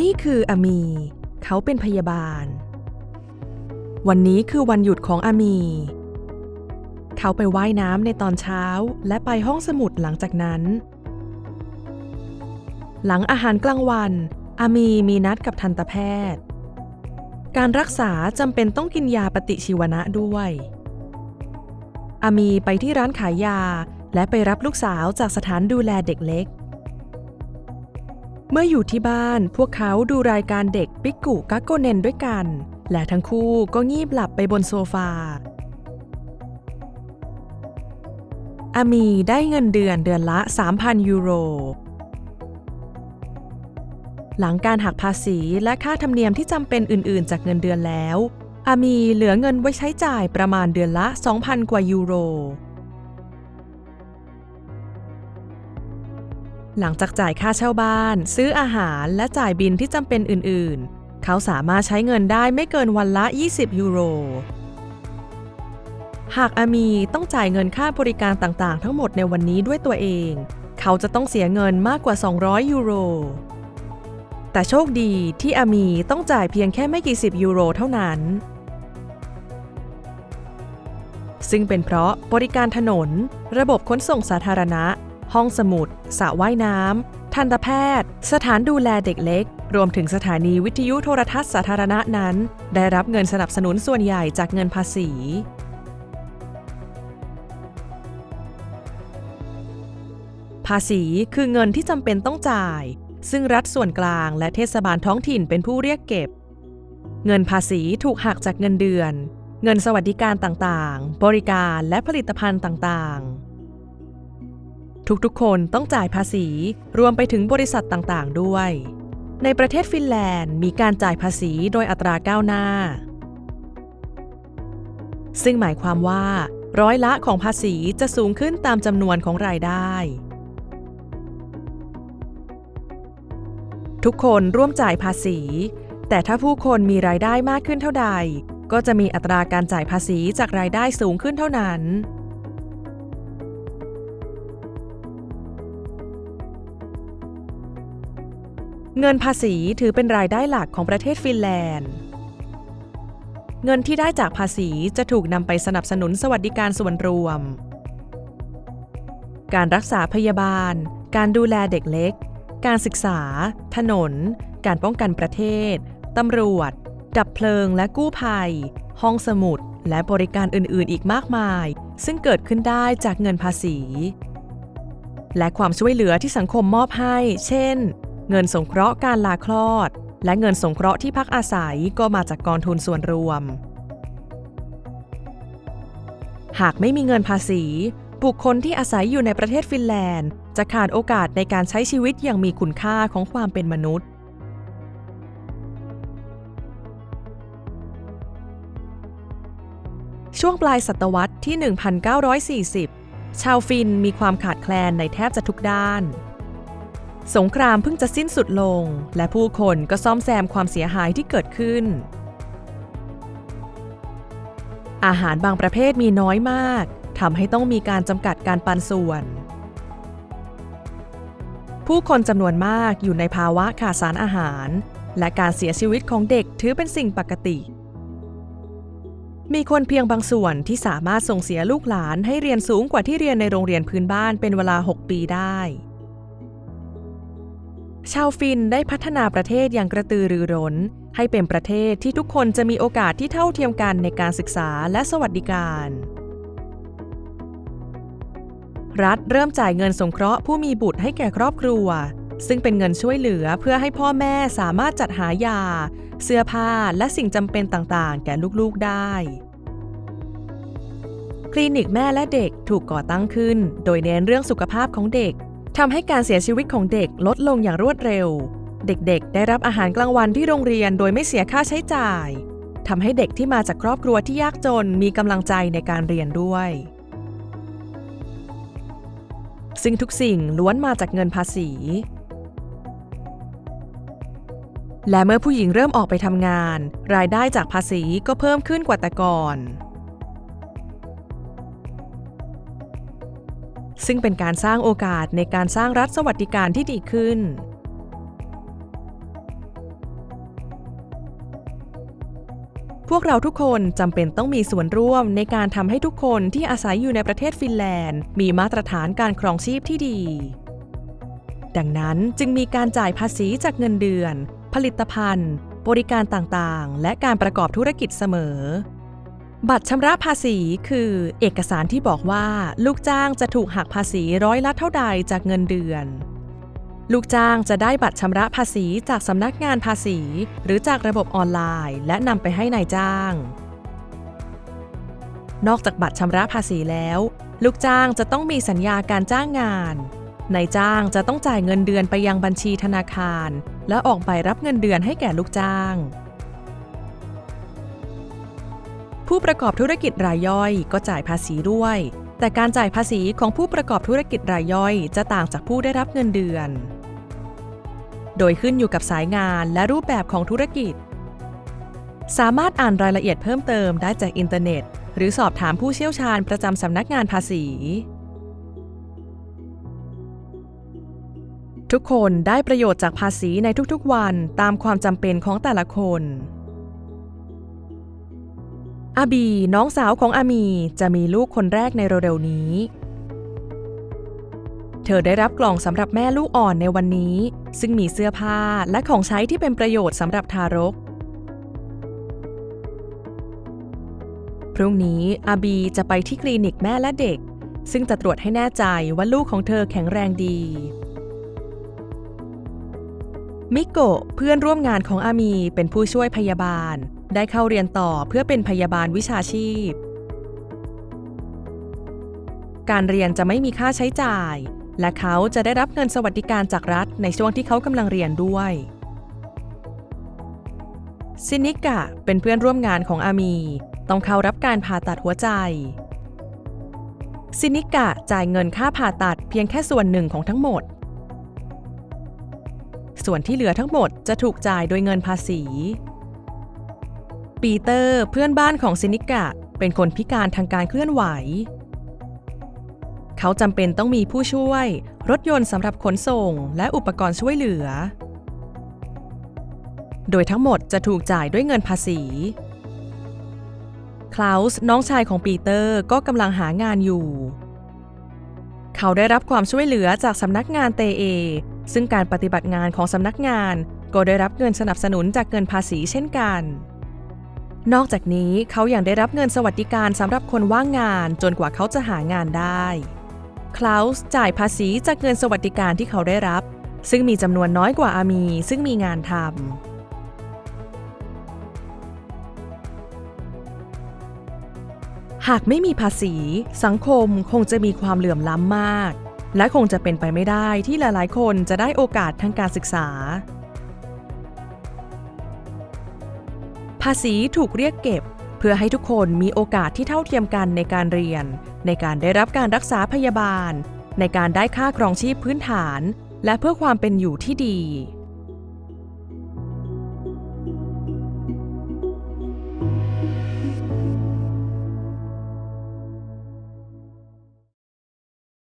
นี่คืออามี เขาเป็นพยาบาล วันนี้คือวันหยุดของอามี เขาไปว่ายน้ำในตอนเช้าและไปห้องสมุดหลังจากนั้น หลังอาหารกลางวัน อามีมีนัดกับทันตแพทย์ การรักษาจำเป็นต้องกินยาปฏิชีวนะด้วย อามีไปที่ร้านขายยาและไปรับลูกสาวจากสถานดูแลเด็กเล็ก เมื่ออยู่ที่บ้านพวกเขาดูรายการเด็กปิกกุกักโกเนนด้วยกัน และทั้งคู่ก็งีบหลับไปบนโซฟา อามีได้เงินเดือนเดือนละ 3,000 ยูโร หลังการหักภาษีและค่าธรรมเนียมที่จำเป็นอื่นๆ จากเงินเดือนแล้ว อามีเหลือเงินไว้ใช้จ่ายประมาณเดือนละ 2,000 กว่ายูโร หลังจากจ่ายค่าเช่าบ้าน ซื้ออาหารและจ่ายบินที่จำเป็นอื่นๆ เขาสามารถใช้เงินได้ไม่เกินวันละ 20 ยูโร หากอามีต้องจ่ายเงินค่าบริการต่างๆ ทั้งหมดในวันนี้ด้วยตัวเอง เขาจะต้องเสียเงินมากกว่า 200 ยูโร แต่โชคดีที่อามีต้องจ่ายเพียงแค่ไม่กี่สิบยูโรเท่านั้น ซึ่งเป็นเพราะบริการถนน ระบบขนส่งสาธารณะ ห้องสมุดสระว่ายน้ำทันตแพทย์ สถานดูแลเด็กเล็ก รวมถึงสถานีวิทยุโทรทัศน์สาธารณะนั้น ได้รับเงินสนับสนุนส่วนใหญ่จากเงินภาษีภาษีคือเงินที่จำเป็นต้องจ่าย ซึ่งรัฐส่วนกลางและเทศบาลท้องถิ่นเป็นผู้เรียกเก็บ เงินภาษีถูกหักจากเงินเดือน เงินสวัสดิการต่างๆ บริการและผลิตภัณฑ์ต่างๆ ทุกๆ คนต้องจ่ายภาษี รวมไปถึงบริษัทต่างๆ ด้วย ในประเทศฟินแลนด์มีการจ่ายภาษีโดยอัตราก้าวหน้า ซึ่งหมายความว่า ร้อยละของภาษีจะสูงขึ้นตามจำนวนของรายได้ ทุกคนร่วมจ่ายภาษี แต่ถ้าผู้คนมีรายได้มากขึ้นเท่าใด ก็จะมีอัตราการจ่ายภาษีจากรายได้สูงขึ้นเท่านั้น เงินภาษีถือเป็นรายได้หลักของประเทศฟินแลนด์ เงินที่ได้จากภาษีจะถูกนำไปสนับสนุนสวัสดิการส่วนรวม การรักษาพยาบาล การดูแลเด็กเล็ก การศึกษา ถนน การป้องกันประเทศ ตำรวจ ดับเพลิงและกู้ภัย ห้องสมุด และบริการอื่นๆ อีกมากมาย ซึ่งเกิดขึ้นได้จากเงินภาษี และความช่วยเหลือที่สังคมมอบให้ เช่น เงินสงเคราะห์การลาคลอด และเงินสงเคราะห์ที่พักอาศัยก็มาจากกองทุนส่วนรวม หากไม่มีเงินภาษี บุคคลที่อาศัยอยู่ในประเทศฟินแลนด์ จะขาดโอกาสในการใช้ชีวิตอย่างมีคุณค่าของความเป็นมนุษย์ช่วงปลายศตวรรษที่ 1940 ชาวฟินมีความขาดแคลนในแทบจะทุกด้าน สงครามเพิ่งจะสิ้นสุดลง และผู้คนก็ซ่อมแซมความเสียหายที่เกิดขึ้น อาหารบางประเภทมีน้อยมากทำให้ต้องมีการจำกัดการปันส่วน ผู้คนจำนวนมากอยู่ในภาวะขาดสารอาหาร และการเสียชีวิตของเด็กถือเป็นสิ่งปกติ มีคนเพียงบางส่วนที่สามารถส่งเสียลูกหลานให้เรียนสูงกว่าที่เรียนในโรงเรียนพื้นบ้านเป็นเวลา 6 ปีได้ ชาวฟินได้พัฒนาประเทศอย่างกระตือรือร้น ให้เป็นประเทศที่ทุกคนจะมีโอกาสที่เท่าเทียมกันในการศึกษาและสวัสดิการ รัฐเริ่มจ่ายเงินสงเคราะห์ผู้มีบุตรให้แก่ครอบครัว ซึ่งเป็นเงินช่วยเหลือเพื่อให้พ่อแม่สามารถจัดหายา เสื้อผ้าและสิ่งจำเป็นต่างๆ แก่ลูกๆได้ คลินิกแม่และเด็กถูกก่อตั้งขึ้น โดยเน้นเรื่องสุขภาพของเด็ก ทำให้การเสียชีวิตของเด็กลดลงอย่างรวดเร็ว เด็กๆ ได้รับอาหารกลางวันที่โรงเรียนโดยไม่เสียค่าใช้จ่ายทำให้เด็กที่มาจากครอบครัวที่ยากจนมีกำลังใจในการเรียนด้วย ซึ่งทุกสิ่งล้วนมาจากเงินภาษี และเมื่อผู้หญิงเริ่มออกไปทำงาน รายได้จากภาษีก็เพิ่มขึ้นกว่าแต่ก่อน ซึ่งเป็นการสร้างโอกาสในการสร้างรัฐสวัสดิการที่ดีขึ้น พวกเราทุกคนจำเป็นต้องมีส่วนร่วมในการทำให้ทุกคนที่อาศัยอยู่ในประเทศฟินแลนด์ มีมาตรฐานการครองชีพที่ดี ดังนั้นจึงมีการจ่ายภาษีจากเงินเดือน ผลิตภัณฑ์ บริการต่างๆ และการประกอบธุรกิจเสมอ บัตรชำระภาษีคือเอกสารที่บอกว่า ลูกจ้างจะถูกหักภาษีร้อยละเท่าใดจากเงินเดือน ลูกจ้างจะได้บัตรชำระภาษีจากสำนักงานภาษี หรือจากระบบออนไลน์ และนำไปให้นายจ้าง นอกจากบัตรชำระภาษีแล้ว ลูกจ้างจะต้องมีสัญญาการจ้างงานนายจ้างจะต้องจ่ายเงินเดือนไปยังบัญชีธนาคาร และออกใบรับเงินเดือนให้แก่ลูกจ้าง ผู้ประกอบธุรกิจรายย่อยก็จ่ายภาษีด้วย แต่การจ่ายภาษีของผู้ประกอบธุรกิจรายย่อย จะต่างจากผู้ได้รับเงินเดือน โดยขึ้นอยู่กับสายงานและรูปแบบของธุรกิจ สามารถอ่านรายละเอียดเพิ่มเติมได้จากอินเทอร์เน็ต หรือสอบถามผู้เชี่ยวชาญประจำสำนักงานภาษี ทุกคนได้ประโยชน์จากภาษีในทุกๆวันตามความจำเป็นของแต่ละคน อาบีน้องสาวของอามีจะมีลูกคนแรกในเร็วๆนี้ เธอได้รับกล่องสำหรับแม่ลูกอ่อนในวันนี้ ซึ่งมีเสื้อผ้าและของใช้ที่เป็นประโยชน์สำหรับทารก พรุ่งนี้อาบีจะไปที่คลินิกแม่และเด็ก ซึ่งจะตรวจให้แน่ใจว่าลูกของเธอแข็งแรงดี มิโกะเพื่อนร่วมงานของอามีเป็นผู้ช่วยพยาบาล ได้เข้าเรียนต่อเพื่อเป็นพยาบาลวิชาชีพ การเรียนจะไม่มีค่าใช้จ่าย และเขาจะได้รับเงินสวัสดิการจากรัฐในช่วงที่เขากำลังเรียนด้วยซินิกะเป็นเพื่อนร่วมงานของอามี ต้องเข้ารับการผ่าตัดหัวใจซินิกะจ่ายเงินค่าผ่าตัดเพียงแค่ส่วนหนึ่งของทั้งหมด ส่วนที่เหลือทั้งหมดจะถูกจ่ายโดยเงินภาษี ปีเตอร์เพื่อนบ้านของซินิกะเป็นคนพิการทางการเคลื่อนไหว เขาจำเป็นต้องมีผู้ช่วย รถยนต์สำหรับขนส่งและอุปกรณ์ช่วยเหลือ โดยทั้งหมดจะถูกจ่ายด้วยเงินภาษีคลาวส์น้องชายของปีเตอร์ก็กำลังหางานอยู่ เขาได้รับความช่วยเหลือจากสำนักงานเตเอ ซึ่งการปฏิบัติงานของสำนักงาน ก็ได้รับเงินสนับสนุนจากเงินภาษีเช่นกัน นอกจากนี้เขายัางได้รับเงินสวัสดิการสำหรับคนว่างงานจนกว่าเขาจะหางานได้คลาวส์จ่ายภาษีจากเงินสวัสดิการที่เขาได้รับ ซึ่งมีจำนวนน้อยกว่าอามี ซึ่งมีงานทำหากไม่มีภาษี สังคมคงจะมีความเหลื่อมล้ำมาก และคงจะเป็นไปไม่ได้ที่หลายๆ คนจะได้โอกาสทางการศึกษา ภาษีถูกเรียกเก็บ เพื่อให้ทุกคนมีโอกาสที่เท่าเทียมกันในการเรียน ในการได้รับการรักษาพยาบาล ในการได้ค่าครองชีพพื้นฐาน และเพื่อความเป็นอยู่ที่ดี